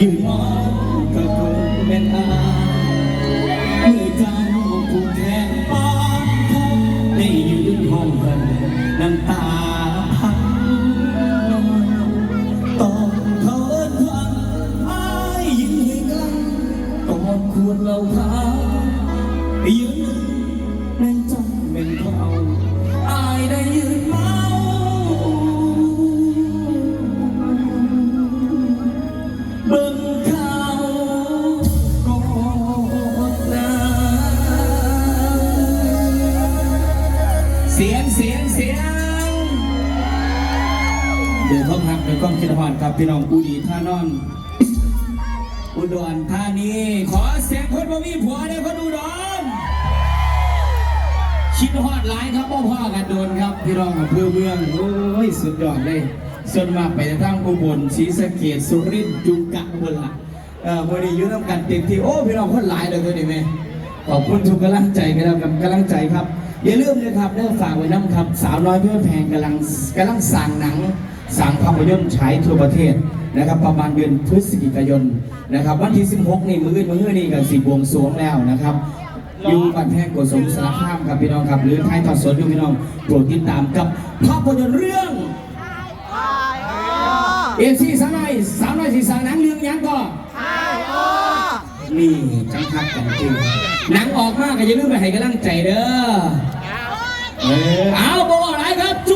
ยืนมองก็คงเป็นอาเมื่อเจ้าผู้แทนปานเขาได้ยืนห้องกันน้ำตาพังต้องเขินควันอายยิ่งให้กันก่อนควรเราพา พี่น้องอุดีท่านอน อุดรธานีขอเสียงคนบ่มีผัวได้คนอุดรคิดฮอดหลายครับพ่อพ่อกันโดนครับ พี่น้องอำเภอเมืองโอ้ยสุดยอดเลยส่วนมากไปทางอุบลศรีสะเกษสุรินทร์จุงกะบนละเออวันนี้ยุ่น้ำกันเต็มที่โอ้พี่น้องคนหลายเลยตัวนี้ไหมขอบคุณทุกกำลังใจกันแล้วกับกำลังใจครับ อย่าลืมนะครับเรื่องฝากไว้น้ำครับสาวน้อยเพื่อนแพงกำลังกำลังสั่งหนัง สั่งภาพยนตร์ฉายทั่วประเทศนะครับประมาณเดือนพฤศจิกายนนะครับวันที่ 16 นี่มือมืออื่นนี่กันสี่บวงสวงแล้วนะครับอยู่บันแพงกดสมสารคามครับพี่น้องครับ หรือไทยทอดสดอยู่พี่น้องโปรดติดตามกับภาพยนตร์เรื่องเอซีสาวน้อยสาวน้อยสี่สังหนังเรื่องยังก็นี่จังคักกันจริงหนังออกมากก็อย่าลืมไปให้กำลังใจเด้อ เออเอาบอกอะไรครับจุ